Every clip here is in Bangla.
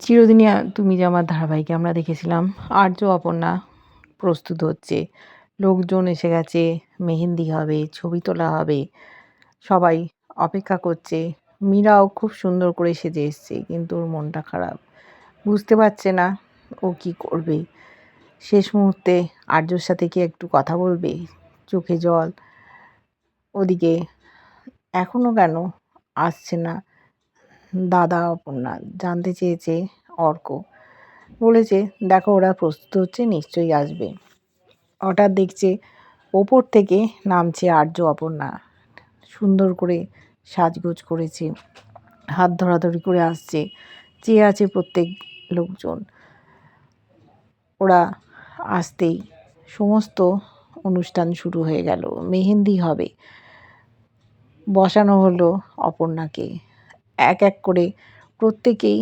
চিরদিনই আ তুমি যে আমার ধারাবাহিকে আমরা দেখেছিলাম, আর্য অপর্ণা প্রস্তুত হচ্ছে। লোকজন এসে গেছে, মেহেন্দি হবে, ছবি তোলা হবে, সবাই অপেক্ষা করছে। মীরাও খুব সুন্দর করে সেজে এসছে, কিন্তু ওর মনটা খারাপ। বুঝতে পারছে না ও কি করবে। শেষ মুহূর্তে আর্যর সাথে কি একটু কথা বলবে? চোখে জল। ওদিকে এখনও কেন আসছে না? দাদা অপর্ণা জানতে চেয়েছে অর্ক। বলেছে, দেখো, ওরা প্রস্তুত হচ্ছে, নিশ্চয়ই আসবে। হঠাৎ দেখছে, ওপর থেকে নামছে আর্য অপর্ণা। সুন্দর করে সাজগোজ করেছে, হাত ধরাধরি করে আসছে, চেয়ে আছে প্রত্যেক লোকজন। ওরা আসতেই সমস্ত অনুষ্ঠান শুরু হয়ে গেল। মেহেন্দি হবে, বসানো হলো অপর্ণাকে। এক এক করে প্রত্যেকেই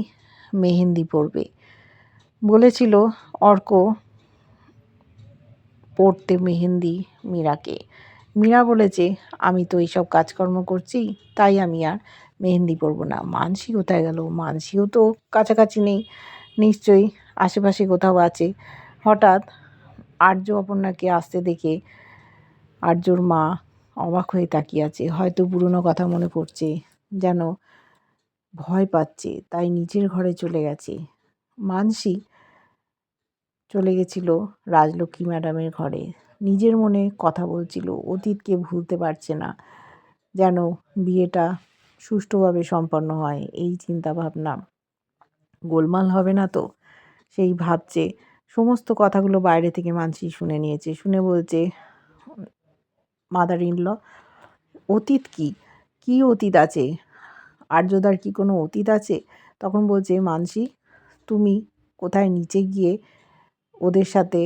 মেহেন্দি পরবে। বলেছিল অর্ক পড়তে মেহেন্দি মীরাকে। মীরা বলেছে, আমি তো এইসব কাজকর্ম করছি, তাই আমি আর মেহেন্দি পরবো না। মানসি কোথায় গেল? মানসিও তো কাছাকাছি নেই। নিশ্চয়ই আশেপাশে কোথাও আছে। হঠাৎ আর্য অপর্ণাকে আসতে দেখে আর্যর মা অবাক হয়ে তাকিয়ে আছে। হয়তো পুরনো কথা মনে পড়ছে, যেন ভয় পাচ্ছে, তাই নিজের ঘরে চলে গেছে। মানসি চলে গেছিল রাজলক্ষ্মী ম্যাডামের ঘরে। নিজের মনে কথা বলছিল, অতীতকে ভুলতে পারছে না, যেন বিয়েটা সুষ্ঠুভাবে সম্পন্ন হয়, এই চিন্তা ভাবনা গোলমাল হবে না তো? সেই ভাবছে। সমস্ত কথাগুলো বাইরে থেকে মানসি শুনে নিয়েছে। শুনে বলছে মাদার ইনল অতীত কি? কী অতীত আছে? আর্যদার কি কোনো অতীত আছে? তখন বলছে, মানসি, তুমি কোথায় নিচে গিয়ে ওদের সাথে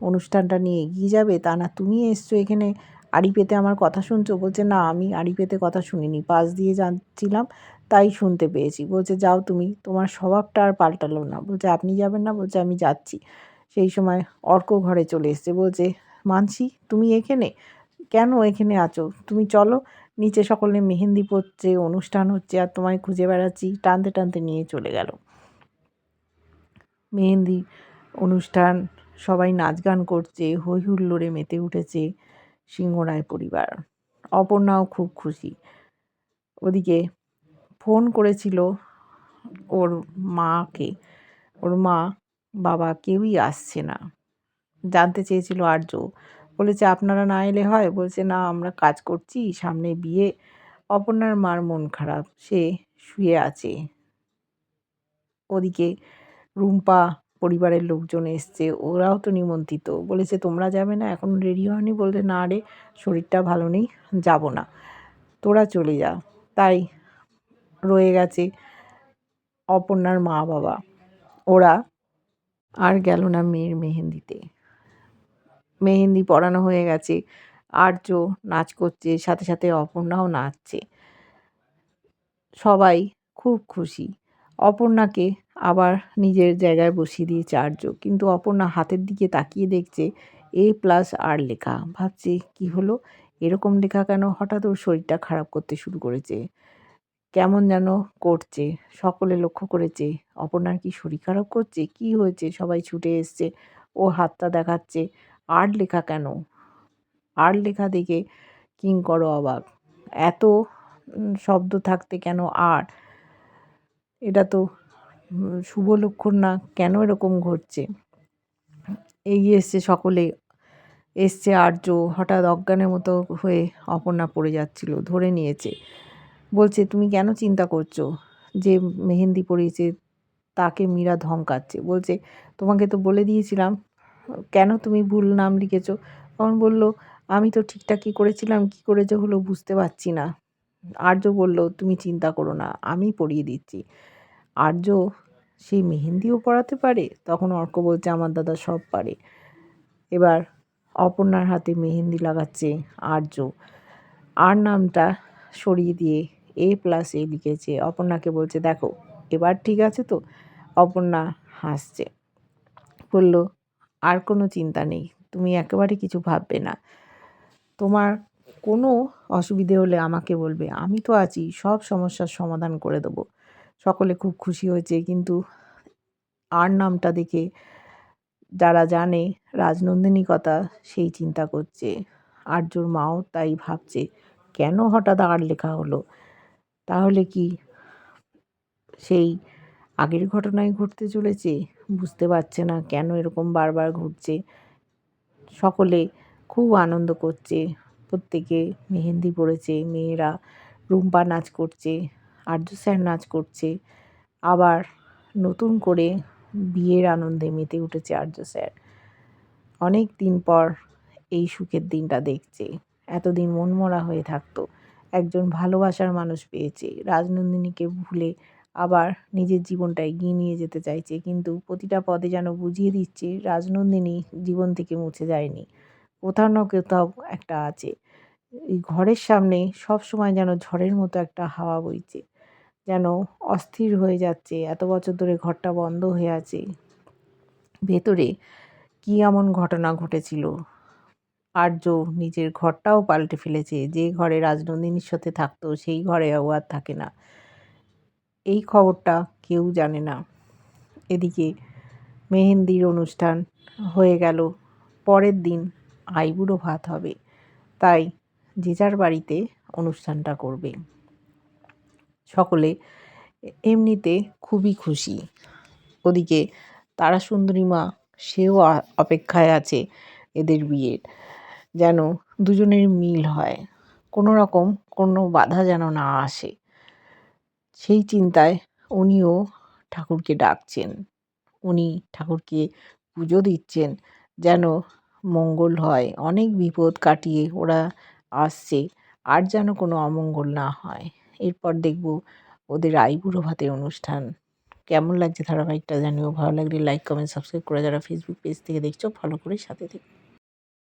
অনুষ্ঠানটা নিয়ে এগিয়ে যাবে? তা না, তুমি এসছো এখানে আড়ি পেতে আমার কথা শুনছো? বলছে, না, আমি আড়ি পেতে কথা শুনিনি, পাশ দিয়ে যাচ্ছিলাম, তাই শুনতে পেয়েছি। বলছে, যাও তুমি, তোমার স্বভাবটা আর পাল্টালো না। বলছে, আপনি যাবেন না? বলছে, আমি যাচ্ছি। সেই সময় অর্ক ঘরে চলে এসছে। বলছে, মানসি, তুমি এখানে? কেন এখানে আছো? তুমি চলো নিচে সকলে মেহেন্দি পড়ছে অনুষ্ঠান হচ্ছে আর তোমায় খুঁজে বেড়াচ্ছি, টানতে টানতে নিয়ে চলে গেল। মেহেন্দি, অনুষ্ঠান, সবাই নাচ গান করছে হই হুল্লোড়ে মেতে উঠেছে সিংহরায় পরিবার। অপর্ণাও খুব খুশি। ওদিকে ফোন করেছিল ওর মাকে। ওর মা, বাবা কেউই আসছে না। জানতে চেয়েছিল আর্য। বলেছে, আপনারা না এলে হয়? বলছে, না, আমরা কাজ করছি, সামনে বিয়ে, অপর্ণার মার মন খারাপ, সে শুয়ে আছে। ওদিকে রুম্পা, পরিবারের লোকজন এসছে, ওরাও তো নিমন্ত্রিত, বলেছে, তোমরা যাবে না, এখন রেডি হয়নি। বলতে না রে, শরীরটা ভালো নেই, যাব না, তোরা চলে যা। তাই রয়ে গেছে অপর্ণার মা বাবা ওরা আর গেল না মেয়ের মেহেন্দিতে। মেহেন্দি পরানো হয়ে গেছে, আর্য নাচ করছে, সাথে সাথে অপর্ণাও নাচছে। সবাই খুব খুশি। অপর্ণাকে আবার নিজের জায়গায় বসিয়ে দিয়েছে আর্য। কিন্তু অপর্ণা হাতের দিকে তাকিয়ে দেখছে এ প্লাস আর লেখা। ভাবছে, কি হলো? এরকম লেখা কেন? হঠাৎ ওর শরীরটা খারাপ করতে শুরু করেছে। কেমন যেন করছে, সকলে লক্ষ্য করেছে। অপর্ণার কি শরীর খারাপ করছে? কি হয়েছে? সবাই ছুটে এসছে। ও হাতটা দেখাচ্ছে আর লেখা কেন? আর লেখা দেখে কিঙ্কর অবাক। এত শব্দ থাকতে কেন আর? এটা তো শুভ লক্ষণ না, কেন এরকম ঘটছে? এগিয়ে এসছে সকলে। এসছে আর্য, হঠাৎ অজ্ঞানের মতো হয়ে অপর্ণা পড়ে যাচ্ছিল, ধরে নিয়েছে। বলছে, তুমি কেন চিন্তা করছ যে মেহেন্দি পরিয়েছে তাকে মীরা ধমকাচ্ছে। বলছে, তোমাকে তো বলে দিয়েছিলাম কেন তুমি ভুল নাম লিখেছো? তখন বলল, আমি তো ঠিকঠাকই করেছিলাম, কি করে যে হলো বুঝতে পারছি না। আর্য বলল, তুমি চিন্তা করো না, আমি পড়িয়ে দিচ্ছি। আর্য সেই মেহেন্দিও পড়াতে পারে? তখন অর্ক বলছে, আমার দাদা সব পারে। এবার অপর্ণার হাতে মেহেন্দি লাগাচ্ছে আর্য। আর নামটা সরিয়ে দিয়ে এ প্লাস এ লিখেছে। অপর্ণাকে বলছে, দেখো, এবার ঠিক আছে তো? অপর্ণা হাসছে। বলল আর কোনো চিন্তা নেই। তুমি একেবারে কিছু ভাববে না। তোমার কোনো অসুবিধে হলে আমাকে বলবে, আমি তো আছি, সব সমস্যার সমাধান করে দেবো। সকলে খুব খুশি হয়েছে, কিন্তু আর নামটা দেখে যারা জানে রাজনন্দিনী কথা সেই চিন্তা করছে। আর্যর মাও তাই ভাবছে, কেন হঠাৎ আর লেখা হলো? তাহলে কি সেই আগের ঘটনায় ঘটতে চলেছে? বুঝতে পারছে না কেন এরকম বারবার ঘুরছে সকলে খুব আনন্দ করছে। প্রত্যেকে মেহেন্দি পড়েছে মেয়েরা রুম্পা নাচ করছে, আর্য স্যার নাচ করছে। আবার নতুন করে বিয়ের আনন্দে মেতে উঠেছে আর্য স্যার। অনেক দিন পর এই সুখের দিনটা দেখছে। এতদিন মনমরা হয়ে থাকতো। একজন ভালোবাসার মানুষ পেয়েছে। রাজনন্দিনীকে ভুলে আবার নিজের জীবনটা এগিয়ে নিয়ে যেতে চাইছে। কিন্তু প্রতিটা পদে যেন বুঝিয়ে দিচ্ছে, রাজনন্দিনী জীবন থেকে মুছে যায়নি। কোথাও না কোথাও একটা আছে। এই ঘরের সামনে সব সময় যেন ঝড়ের মতো একটা হাওয়া বইছে। যেন অস্থির হয়ে যাচ্ছে। এত বছর ধরে ঘরটা বন্ধ হয়ে আছে। ভেতরে কী এমন ঘটনা ঘটেছিল? আর্য নিজের ঘরটাও পাল্টে ফেলেছে। যে ঘরে রাজনন্দিনীর সাথে থাকতো, সেই ঘরে ও আর থাকে না। এই খবরটা কেউ জানে না। এদিকে মেহেন্দির অনুষ্ঠান হয়ে গেল। পরের দিন আইবুড়ো ভাত হবে। তাই যে যার বাড়িতে অনুষ্ঠানটা করবে। সকলে এমনিতে খুবই খুশি। ওদিকে তারা সুন্দরী মা সেও অপেক্ষায় আছে এদের বিয়ের। যেন দুজনের মিল হয়। কোনো রকম কোনো বাধা যেন না আসে। সেই চিন্তায় উনিও ঠাকুরকে ডাকছেন। উনি ঠাকুরকে পুজো দিচ্ছেন যেন মঙ্গল হয়। অনেক বিপদ কাটিয়ে ওরা আসছে, আর যেন কোনো অমঙ্গল না হয়। এরপর দেখব ওদের আইবুড়ো ভাতের অনুষ্ঠান। কেমন লাগছে ধারাবাহিকটা জানিও। ভালো লাগলে লাইক কমেন্ট সাবস্ক্রাইব করে যারা ফেসবুক পেজ থেকে দেখছ ফলো করে সাথে থেকে।